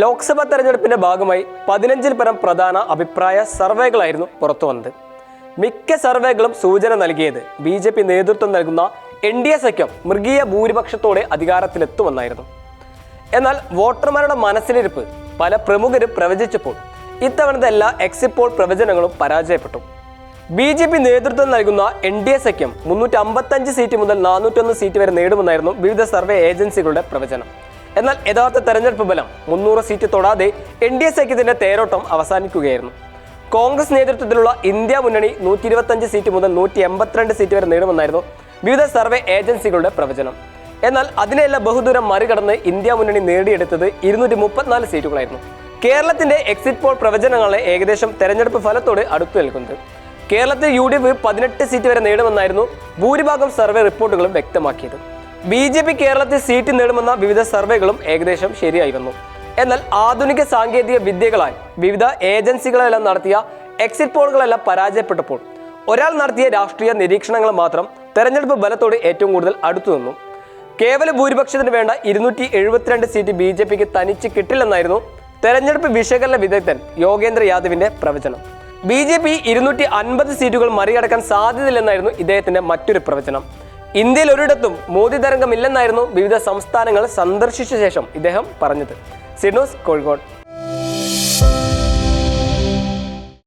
ലോക്സഭാ തെരഞ്ഞെടുപ്പിന്റെ ഭാഗമായി പതിനഞ്ചിൽ പരം പ്രധാന അഭിപ്രായ സർവേകളായിരുന്നു പുറത്തു വന്നത്. മിക്ക സർവേകളും സൂചന നൽകിയത് ബി ജെ പി നേതൃത്വം നൽകുന്ന എൻ ഡി എ സഖ്യം മൃഗീയ ഭൂരിപക്ഷത്തോടെ അധികാരത്തിലെത്തുമെന്നായിരുന്നു. എന്നാൽ വോട്ടർമാരുടെ മനസ്സിലിരിപ്പ് പല പ്രമുഖരും പ്രവചിച്ചപ്പോൾ ഇത്തവണത്തെ എല്ലാ എക്സിറ്റ് പോൾ പ്രവചനങ്ങളും പരാജയപ്പെട്ടു. ബി ജെ പി നേതൃത്വം നൽകുന്ന എൻ ഡി എ സഖ്യം മുന്നൂറ്റി അമ്പത്തഞ്ച് സീറ്റ് മുതൽ നാനൂറ്റൊന്ന് സീറ്റ് വരെ നേടുമെന്നായിരുന്നു വിവിധ സർവേ ഏജൻസികളുടെ പ്രവചനം. എന്നാൽ യഥാർത്ഥ തെരഞ്ഞെടുപ്പ് ബലം മുന്നൂറ് സീറ്റ് തൊടാതെ എൻ ഡി എ സഖ്യത്തിന്റെ തേരോട്ടം അവസാനിക്കുകയായിരുന്നു. കോൺഗ്രസ് നേതൃത്വത്തിലുള്ള ഇന്ത്യ മുന്നണി നൂറ്റി ഇരുപത്തഞ്ച് സീറ്റ് മുതൽ നൂറ്റി എൺപത്തിരണ്ട് സീറ്റ് വരെ നേടുമെന്നായിരുന്നു വിവിധ സർവേ ഏജൻസികളുടെ പ്രവചനം. എന്നാൽ അതിനെല്ലാം ബഹുദൂരം മറികടന്ന് ഇന്ത്യ മുന്നണി നേടിയെടുത്തത് ഇരുന്നൂറ്റി മുപ്പത്തിനാല് സീറ്റുകളായിരുന്നു. കേരളത്തിന്റെ എക്സിറ്റ് പോൾ പ്രവചനങ്ങളെ ഏകദേശം തെരഞ്ഞെടുപ്പ് ഫലത്തോട് അടുത്തു നിൽക്കുന്നത്. കേരളത്തിൽ യു ഡി എഫ് പതിനെട്ട് സീറ്റ് വരെ നേടുമെന്നായിരുന്നു ഭൂരിഭാഗം സർവേ റിപ്പോർട്ടുകളും വ്യക്തമാക്കിയത്. ബി ജെ പി കേരളത്തിൽ സീറ്റ് നേടുമെന്ന വിവിധ സർവേകളും ഏകദേശം ശരിയായി വന്നു. എന്നാൽ ആധുനിക സാങ്കേതിക വിദ്യകളായി വിവിധ ഏജൻസികളെല്ലാം നടത്തിയ എക്സിറ്റ് പോളുകളെല്ലാം പരാജയപ്പെട്ടപ്പോൾ ഒരാൾ നടത്തിയ രാഷ്ട്രീയ നിരീക്ഷണങ്ങൾ മാത്രം തെരഞ്ഞെടുപ്പ് ബലത്തോട് ഏറ്റവും കൂടുതൽ അടുത്തു നിന്നു. കേവല ഭൂരിപക്ഷത്തിന് വേണ്ട ഇരുന്നൂറ്റി എഴുപത്തിരണ്ട് സീറ്റ് ബി ജെ പിക്ക് തനിച്ച് കിട്ടില്ലെന്നായിരുന്നു തെരഞ്ഞെടുപ്പ് വിശകലന വിദഗ്ധൻ യോഗേന്ദ്ര യാദവിന്റെ പ്രവചനം. ബി ജെ പി ഇരുന്നൂറ്റി അൻപത് സീറ്റുകൾ മറികടക്കാൻ സാധ്യതയില്ലെന്നായിരുന്നു ഇദ്ദേഹത്തിന്റെ മറ്റൊരു പ്രവചനം. ഇന്ത്യയിൽ ഒരിടത്തും മോദി തരംഗമില്ലെന്നായിരുന്നു വിവിധ സംസ്ഥാനങ്ങൾ സന്ദർശിച്ച ശേഷം ഇദ്ദേഹം പറഞ്ഞത്. സിഡോസ് കോഴിക്കോട്.